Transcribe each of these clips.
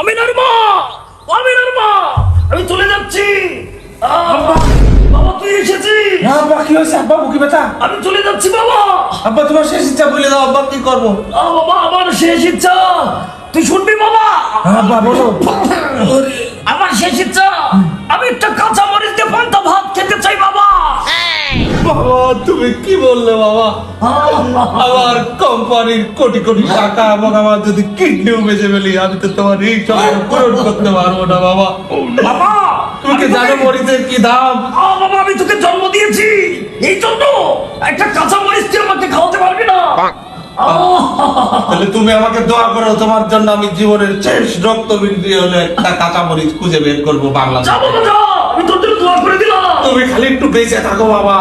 আমিনার মা! আমিনার মা! আমি চলে যাচ্ছি। বাবা তুই এসেছিস? আব্বা কি হয়েছে? আব্বা বুকি ব্যথা? আমি চলে যাচ্ছি বাবা। আব্বা তোমার শেষ ইচ্ছা বলে দাও আব্বা কি করব? বাবা আমার শেষ ইচ্ছা। তুই শুনবি বাবা? হ্যাঁ, আব্বা বলো আমার শেষ ইচ্ছা। আমি একটা কাঁচা মরিচ দিয়ে পান্তা ভাত খেতে চাই বাবা। বাবা তুমি কি বললে বাবা? আমার কোম্পানির কোটি কোটি টাকা এবং আমার যদি কিডনিও বেঁচে ফেলি আমি তো তোমার এই সব পূরণ করতে পারব না বাবা। বাবা তুমি কি জানো মরিচের কি দাম? বাবা আমি তোকে জন্ম দিয়েছি। এই জন্য একটা কাঁচা মরিচ তুই আমাকে খাওয়াতে পারবি না। তাহলে তুমি আমাকে দোয়া করো তোমার জন্য আমি জীবনের শেষ রক্তবৃদ্ধি হলে একটা কাঁচা মরিচ খুঁজে বের করব বাংলাদেশ। যা বাবা যা আমি তোর জন্য দোয়া করে দিলাম। তুমি খালি একটু বেঁচে থাকো বাবা।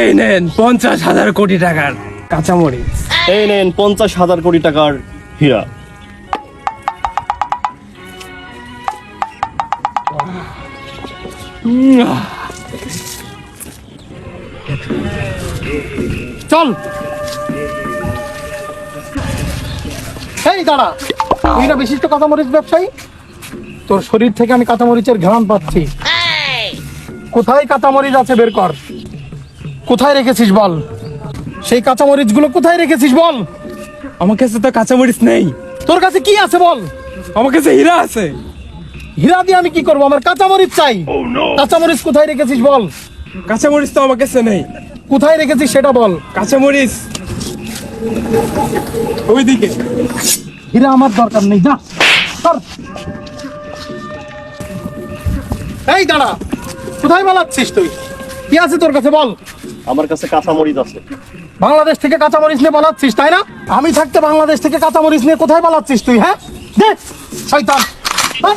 এই নেন পঞ্চাশ হাজার কোটি টাকার কাঁচামরিচ। এই নেন পঞ্চাশ হাজার কোটি টাকার হীরা চল। এই দাঁড়া তুই না বিশিষ্ট কাঁচামরিচ ব্যবসায়ী? তোর শরীর থেকে আমি কাঁচামরিচের ঘ্রাণ পাচ্ছি। কোথায় কাঁচামরিচ আছে বের কর। কোথায় রেখেছিস বল? সেই কাঁচামরিচগুলো কোথায় রেখেছিস বল? আমার কাছে তো কাঁচামরিচ নেই। তোর কাছে কি আছে বল? আমার কাছে হীরা আছে। হীরা দিয়ে আমি কি করব? আমার কাঁচামরিচ চাই। কাঁচামরিচ কোথায় রেখেছিস বল? কাঁচামরিচ তো আমার কাছে নেই। কোথায় রেখেছিস সেটা বল। কাঁচামরিচ। ওইদিকে। হীরা আমার দরকার নেই যা। এই দাঁড়া কোথায় পালাচ্ছিস তুই? কি আছে তোর কাছে বল? আমার কাছে কাঁচামরিচ আছে। বাংলাদেশ থেকে কাঁচামরিচ নিয়ে পালাচ্ছিস তাই না? আমি থাকতে বাংলাদেশ থেকে কাঁচামরিচ নিয়ে কোথায় পালাচ্ছিস তুই হ্যাঁ? শয়তান। হ্যাঁ?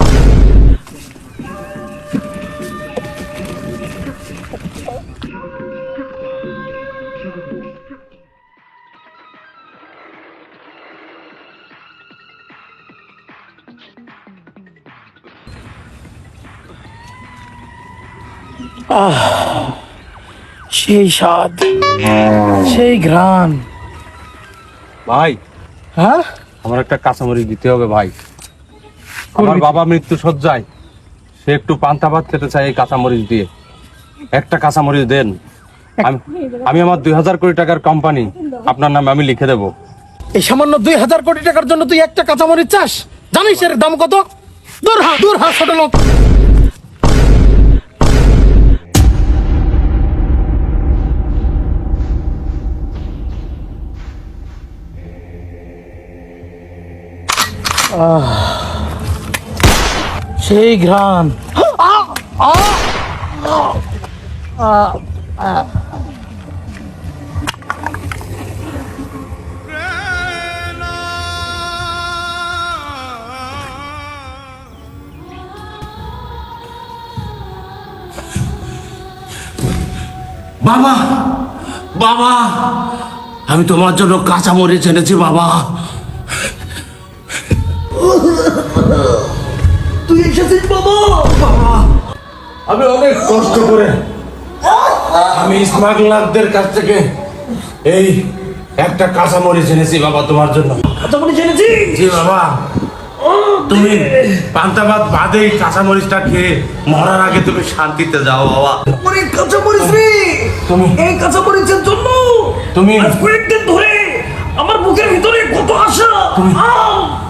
সেই স্বাদ সেই ঘ্রাণ। ভাই হ্যাঁ? আমার একটা কাঁচামরিচ দিতে হবে ভাই। আমার বাবা মৃত্যু সজ্জায় সে একটু পান্তা ভাত খেতে চাই এই কাঁচামরিচ দিয়ে। একটা কাঁচামরিচ দেন। আমি আমি আমার দুই হাজার কোটি টাকার কোম্পানি আপনার নামে আমি লিখে দেবো। এই সামান্য দুই হাজার কোটি টাকার জন্য তুই একটা কাঁচামরিচ চাস? জানিস এর দাম কত? দূর হা দূর হা ছোট লোক। সেই ঘ্রাণ। বাবা বাবা আমি তোমার জন্য কাঁচা মরিচ বাবা তুই এসেছিস বাবা? আমি অনেক কষ্ট করে আমি স্মাগলারদের কাছ থেকে এই একটা কাঁচা মরিচ এনেছি বাবা তোমার জন্য। জি বাবা। তুমি পান্তা ভাত বাদেই কাঁচা মরিচটা খেয়ে মরার আগে তুমি শান্তিতে যাও বাবা। ওরে কাঁচা মরিচ রে! তুমি এই কাঁচা মরিচের জন্য তুমি- কয়েকদিন ধরে আমার বুকের ভিতরে কত আশা!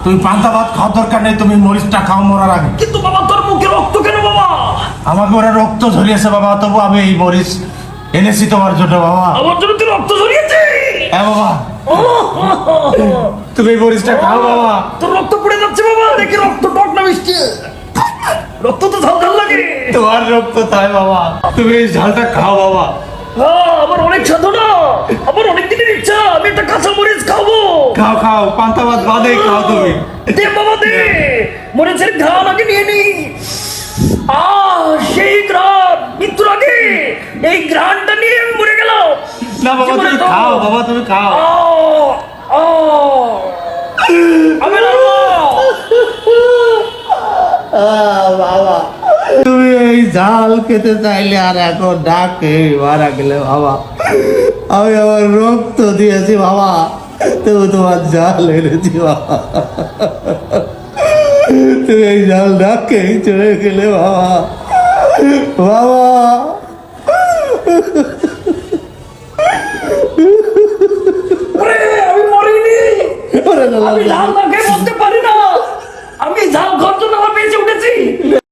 তুমি পান্তা ভাত খাওয়ার দরকার নেই তুমি মরিচটা খাও মরার আগে। কিন্তু বাবা তোর মুখে রক্ত কেন বাবা? আমাকে ওরা রক্ত ঝরিয়েছে বাবা তবু আমি এই মরিচ এনেছি তোমার জন্য বাবা। আমার জন্য তুই রক্ত ঝরিয়েছিস? হ্যাঁ বাবা। তুমি মরিচটা খাও বাবা। তোর রক্ত পড়ে যাচ্ছে বাবা দেখি রক্ত টক না মিষ্টি। রক্ত তো ঝাল ঝাল লাগে। তোমার রক্ত তাই বাবা। তুমি এই ঝালটা খাও বাবা। আমার অনেক সাধনা আমার ইচ্ছা আমি একটা কাঁচা মরিচ খাব। খাও খাও পান্তা ভাত বাদে খাও তুমি। দে বাবা দে মরিচের ঘ্রাণ আগে নিয়ে নি। আহ সেই ঘ্রাণ মৃত্যুর আগে। এই ঘ্রাণটা নিয়ে আমি মরে গেলাম। না বাবা তুমি খাও বাবা তুমি খাও। আমি বাবা তুমি এই ঝাল খেতে চাইলে আর এখন ডাকে মারা গেলে বাবা। আমি আমার রক্ত দিয়েছি বাবা। তবু তোমার জাল এনেছি বাবা। তুমি এই জাল ডাকে চলে গেলে বাবা। বাবা। আমি মরিনি।